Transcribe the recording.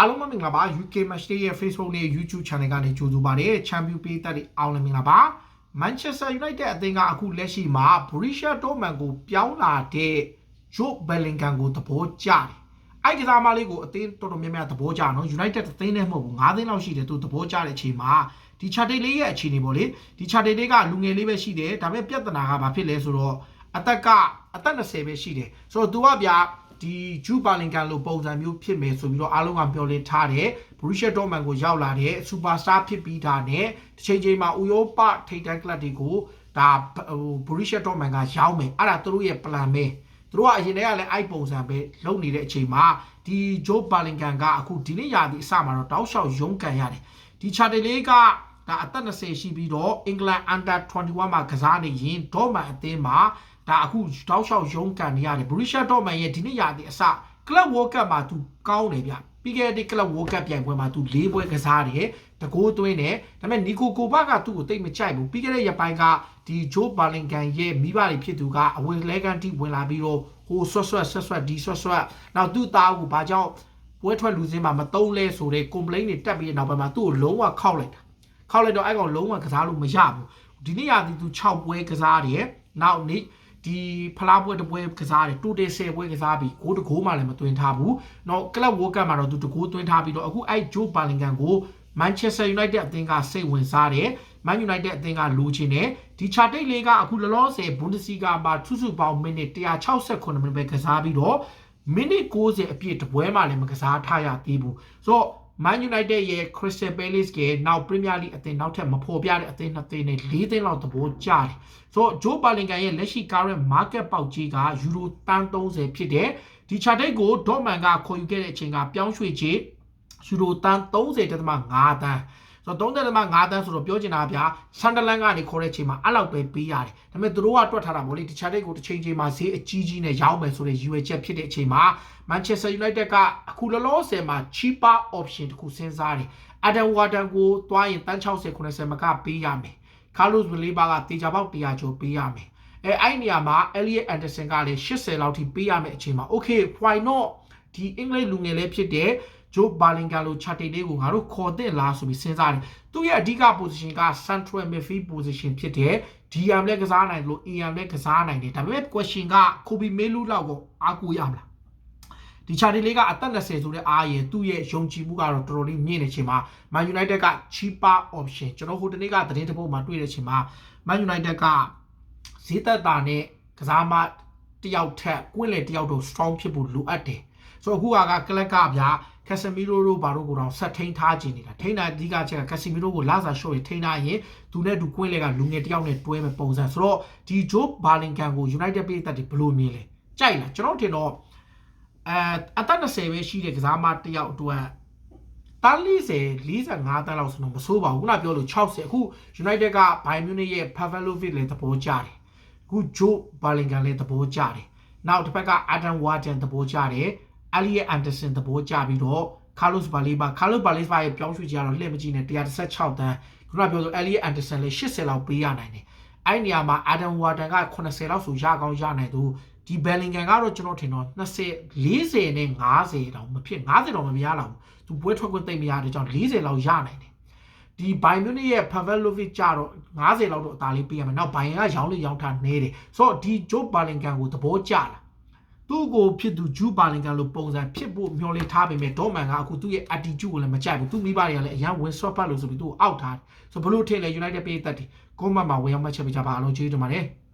အားလုံးပဲမင်္ဂလာပါ UK Match Day ရဲ့ Facebook နဲ့ YouTube Channel ကနေကြိုဆိုပါရစေ။ Champion ပေးသက်တွေအားလုံးမင်္ဂလာပါ။ Manchester United အသင်းကအခုလက်ရှိမှာ Borussia Dortmund ကိုပြောင်းလာတဲ့ Joe Bellingham ကိုသဘောကျတယ်။အဲ့ဒီကစားမလေးကိုအသင်းတော်တော်များများသဘောကျနော် United အသင်းနဲ့မဟုတ်ဘူး9သင်းလောက်ရှိတယ်သူသဘောကျတဲ့အချိန်မှာဒီ Charter လေးရဲ့အခြေအနေပေါ့လေဒီ Charter လေးကလူငယ်လေးပဲရှိတယ်ဒါပေမဲ့ပြဿနာကဘာဖြစ်လဲဆိုတော့အသက်ကအသက်20ပဲရှိတယ်ဆိုတော့ तू ကဗျာ ဒီဂျူပါလင်ကန်လိုပုံစံမျိုးဖြစ်မယ်ဆိုပြီးတော့အားလုံးကမျှော်လင့်ထားတယ်ဘရူရှက်ဒေါ့မန်ကိုရောက်လာတဲ့စူပါစတာဖြစ်ပြီးတာနဲ့တစ်ချိန်ချိန်မှာဥရောပထိပ်တန်းကလပ်တွေကိုဒါဟိုဘရူရှက်ဒေါ့မန်ကရောက်မယ်အဲ့ဒါသူတို့ရဲ့ plan ပဲသူတို့ကအရင်တည်းကလည်းအဲ့ပုံစံပဲလုပ်နေတဲ့အချိန်မှာဒီဂျိုးပါလင်ကန်ကအခုဒီနေ့ရာသီအစမှာတော့တောက်လျှောက်ရုန်းကန်ရတယ်ဒီချာတယ်လေးကဒါအသက်20ရှိပြီးတော့အင်္ဂလန် under 21မှာကစားနေရင်ဒေါ့မန်အသင်းမှာ ဒါအခုတောက်လျှောက်ရုန်းကန်နေရတယ်ဘရူရှက်ဒေါ့မန်ရဲ့ဒီနေ့ရာသီအစကလပ်ဝေါ်ကပ်မှာသူကောင်းတယ်ဗျပြီးခဲ့တဲ့ကလပ်ဝေါ်ကပ်ပြိုင်ပွဲမှာသူ၄ပွဲကစားတယ်တကိုးသွင်းတယ်ဒါပေမဲ့နီကိုကိုဘကသူ့ကိုတိတ်မကြိုက်ဘူးပြီးခဲ့တဲ့ရက်ပိုင်းကဒီဂျိုးပါလင်ကန်ရဲ့မိဘတွေဖြစ်သူကအဝင်လဲကန်တိဝင်လာပြီးတော့ဟိုဆွတ်ဆွတ်ဆွတ်ဆွတ်ဒီဆွတ်ဆွတ်နောက်သူ့သားကိုဘာကြောင့်ပွဲထွက်လူစင်းမှာမတုံးလဲဆိုတဲ့ complaint တွေတက်ပြီးနောက်ပိုင်းမှာသူ့ကိုလုံးဝခောက်လိုက်တာခောက်လိုက်တော့အဲ့ကောင်လုံးဝကစားလို့မရဘူးဒီနေ့ရာသီသူ6ပွဲကစားတယ်နောက်နေ့ ဒီဖလားပွဲတစ်ပွဲကစားတယ်တိုတယ်10ပွဲကစားပြီးဂိုးတကိုးမှလည်းမသွင်းထားဘူး။နော်ကလပ်ဝေါ်ကပ်မှာတော့သူတကိုးသွင်းထားပြီးတော့အခုအဲ့ဂျိုးပါလင်ကန်ကို Manchester United အသင်းကစိတ်ဝင်စားတယ်။ Man United အသင်းကလိုချင်တယ်။ဒီ Charter လေးကအခုလောလောဆယ် Bundesliga မှာထုစုပေါင်းမိနစ်168မိနစ်ပဲကစားပြီးတော့မိနစ်90အပြည့်တပွဲမှလည်းမကစားထားရသေးဘူး။ဆိုတော့ Man United ရဲ့ Crystal Palace ကနောက် Premier League အသင်းနောက်ထပ်မဖော်ပြတဲ့အသင်းနှစ်သင်းနဲ့၄သင်းလောက်သဘောကျတယ်။ဆိုတော့ Joe Bellingham ရဲ့လက်ရှိ current market ပေါက်ကြီးကယူရိုတန်း30ဖြစ်တယ်။ဒီ chart ကို Dortmund ကခေါ်ယူခဲ့တဲ့အချိန်ကပြောင်းရွှေ့ခြင်းယူရိုတန်း30.5တန်း ဆိုတော့30.5တန်းဆိုတော့ပြောချင်တာဗျာဆန်ဒလန်ကနေခေါ်တဲ့အချိန်မှာအဲ့လောက်ပဲပေးရတယ်ဒါပေမဲ့သူတို့ကတွက်ထားတာဗောလေတခြားတဲ့ကိုတစ်ချိန်ချိန်မှာဈေးအကြီးကြီးနဲ့ရောင်းမယ်ဆိုတဲ့ယူဝဲချက်ဖြစ်တဲ့အချိန်မှာ Manchester United ကအခုလောလောဆယ်မှာ cheaper option တခုစဉ်းစားတယ် Adam Warden ကိုတွားရင်တန်း60 90မကပေးရမယ် Carlos Baleba ကတေချာပေါက်100ကျော်ပေးရမယ်အဲအဲ့နေရာမှာ Elliot Anderson ကလည်း80လောက်ထိပေးရမယ်အချိန်မှာ okay why not ဒီအင်္ဂလိပ်လူငယ်လေးဖြစ်တဲ့ ဂျိုဘာလင်ဂါလိုချာတေလေးကိုငါတို့ခေါ်တဲ့လားဆိုပြီးစဉ်းစားတယ်သူရဲ့အဓိက position က central midfield position ဖြစ်တယ် DM လည်းကစားနိုင်တယ်လို့ AM လည်းကစားနိုင်တယ်ဒါပေမဲ့ question ကကိုဘီမေလူလောက်ကိုအားကိုးရမလားဒီချာတီလေးကအသက်20ဆိုတဲ့အားရယ်သူ့ရဲ့ယုံကြည်မှုကတော့တော်တော်လေးမြင့်နေချိန်မှာ Man United က cheaper option ကျွန်တော်ဟိုတနေ့ကသတင်းတစ်ပုဒ်မှာတွေ့တဲ့ချိန်မှာ Man United ကဈေးသက်တာနဲ့ကစားမတယောက်ထက်ကွင်းလေတယောက်တော့ strong ဖြစ်ဖို့လိုအပ်တယ်ဆိုတော့အခုကကလက်ကဗျာ ကက်ဆမီရိုတို့ဘာတို့ကိုတော့ဆက်ထိန်ထားခြင်းနေတာထိန်တာအဓိကချက်ကကက်ဆမီရိုကိုလာစာရှော့ရင်ထိန်ထားရင်သူနဲ့သူကွင်းလေကလူငယ်တယောက်နဲ့တွဲမဲ့ပုံစံဆိုတော့ဒီဂျိုးဘာလင်ကန်ကို United ပြည်သက်တွေဘလို့မြင်လဲကြိုက်လားကျွန်တော်ထင်တော့အဲအသက်20ပဲရှိတဲ့ကစားမတယောက်အတွက်တန်း40 45တန်းလောက်ဆိုတော့မဆိုးပါဘူးခုနပြောလို့60အခု United က Bayern Munich ရဲ့ Pavlovic လည်းသဘောကျတယ်အခု Joe Bellingham လည်းသဘောကျတယ်နောက်တစ်ဖက်က Adam Warden သဘောကျတယ် Elliot Anderson သဘောကျပြီးတော့ Carlos Baleba Carlos Baleba ရဲ့ပြောင်းရွှေ့ကြတော့လှည့်မကြည့်နဲ့116တန်းခုနပြောဆို Elliot Anderson လည်း80လောက်ပေးရနိုင်တယ်အဲ့နေရာမှာ Adam Warden က80လောက်ဆိုရကောင်းရနိုင်သူဒီ Bellingham ကတော့ကျွန်တော်ထင်တော့20 40နဲ့50တောင်မဖြစ်50တောင်မမရတော့ဘူးသူပွဲထွက်ခွင့်သိမ့်မရတဲ့ကြောင့်40လောက်ရနိုင်တယ်ဒီဘိုင်မြူနစ်ရဲ့ Pavlovic ကြတော့90လောက်တော့အသာလေးပေးရမယ်။နောက်ဘိုင်ကရောင်းလို့ရောင်းထားနေတယ်။ဆိုတော့ဒီ Joe Bellingham ကိုသဘောကျလား။ သူ့ကိုဖြစ်သူ Joe Bellingham လို့ပုံစံဖြစ်ဖို့မျှော်လင့်ထားပေမဲ့ဒေါ်မန်ကအခုသူ့ရဲ့ attitude ကိုလည်းမကြိုက်ဘူး။သူ့မိဘတွေကလည်းအရန်ဝင် swap လို့ဆိုပြီးသူ့ကိုအောက်ထားတယ်။ဆိုဘလို့ထင်လဲ United ပေးသက်တယ်။ကွန်မန့်မှာဝင်ရောက်မှတ်ချက်ပေးကြပါအားလုံးကျေးဇူးတင်ပါတယ်။